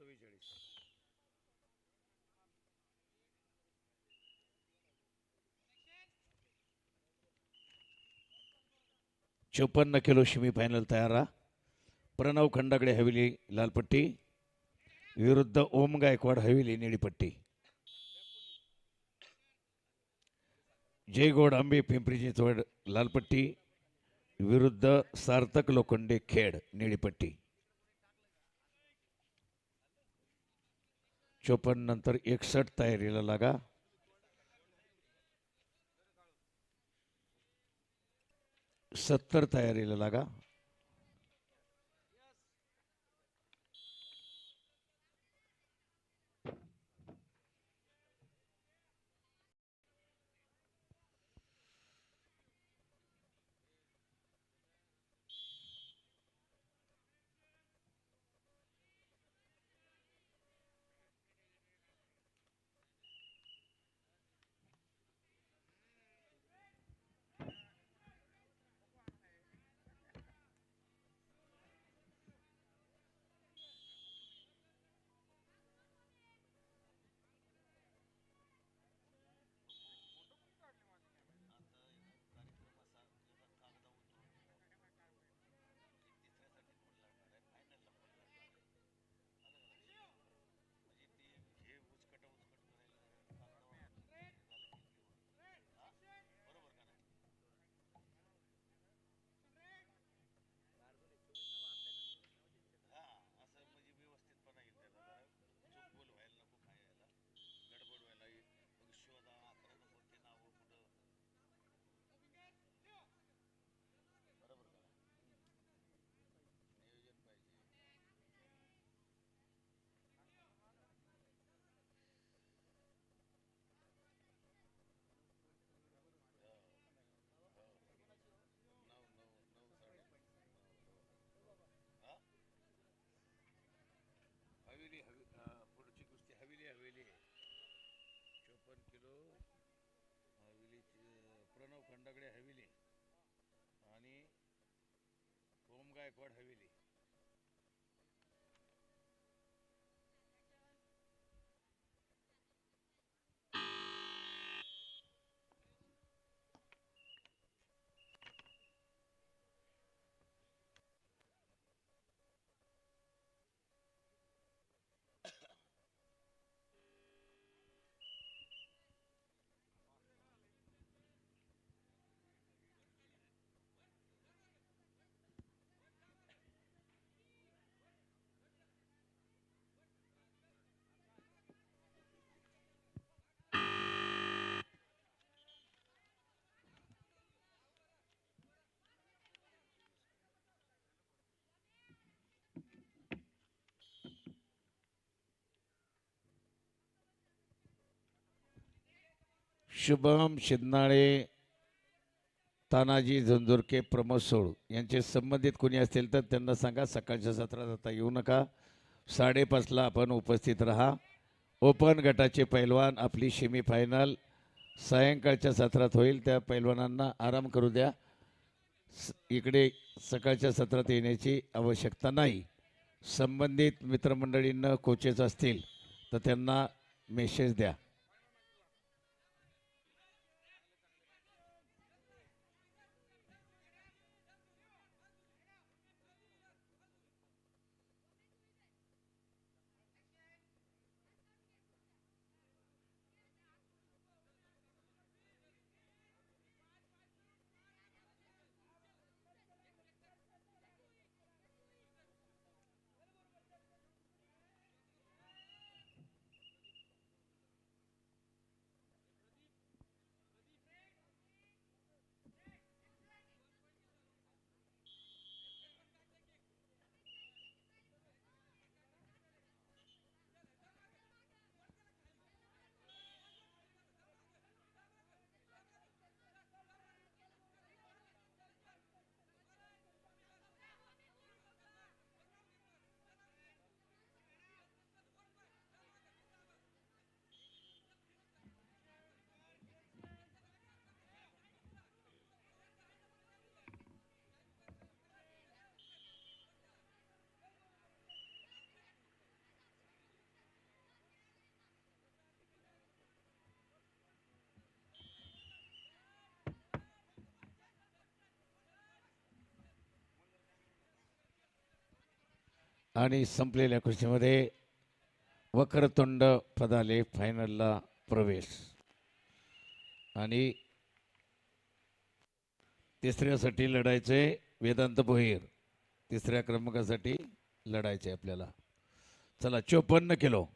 चव्वेचाळीस. चोपन्न किलो शिमी फायनल तयार राहा. प्रणव खंडागडे हवेली लालपट्टी. विरुद्ध ओम गायकवाड हवेली निळीपट्टी. जयगौड आंबे पिंपरी चिंचवड लालपट्टी. विरुद्ध सार्थक लोखंडे खेड निळीपट्टी. चोपन्न नंतर एकसठ तयारीला लागा. सत्तर तयारीला लागा. खंडागडे हवेली आणि ओम गायकवाड हवेली. शुभम शिंदनाळे तानाजी झंझुरके प्रमोद सोळ यांचे संबंधित कोणी असतील तर त्यांना सांगा. सकाळच्या सत्रात आता येऊ नका. साडेपाचला आपण उपस्थित राहा. ओपन गटाचे पैलवान आपली सेमी फायनल सायंकाळच्या सत्रात होईल. त्या पैलवानांना आराम करू द्या. स- इकडे सकाळच्या सत्रात येण्याची आवश्यकता नाही. संबंधित मित्रमंडळींना कोचेस असतील तर त्यांना मेसेज द्या. आणि संपलेल्या कुस्तीमध्ये वक्रतुंड पदाले फायनलला प्रवेश. आणि तिसऱ्यासाठी लढायचे वेदांत भोईर. तिसऱ्या क्रमांकासाठी लढायचे आपल्याला. चला चोपन्न किलो.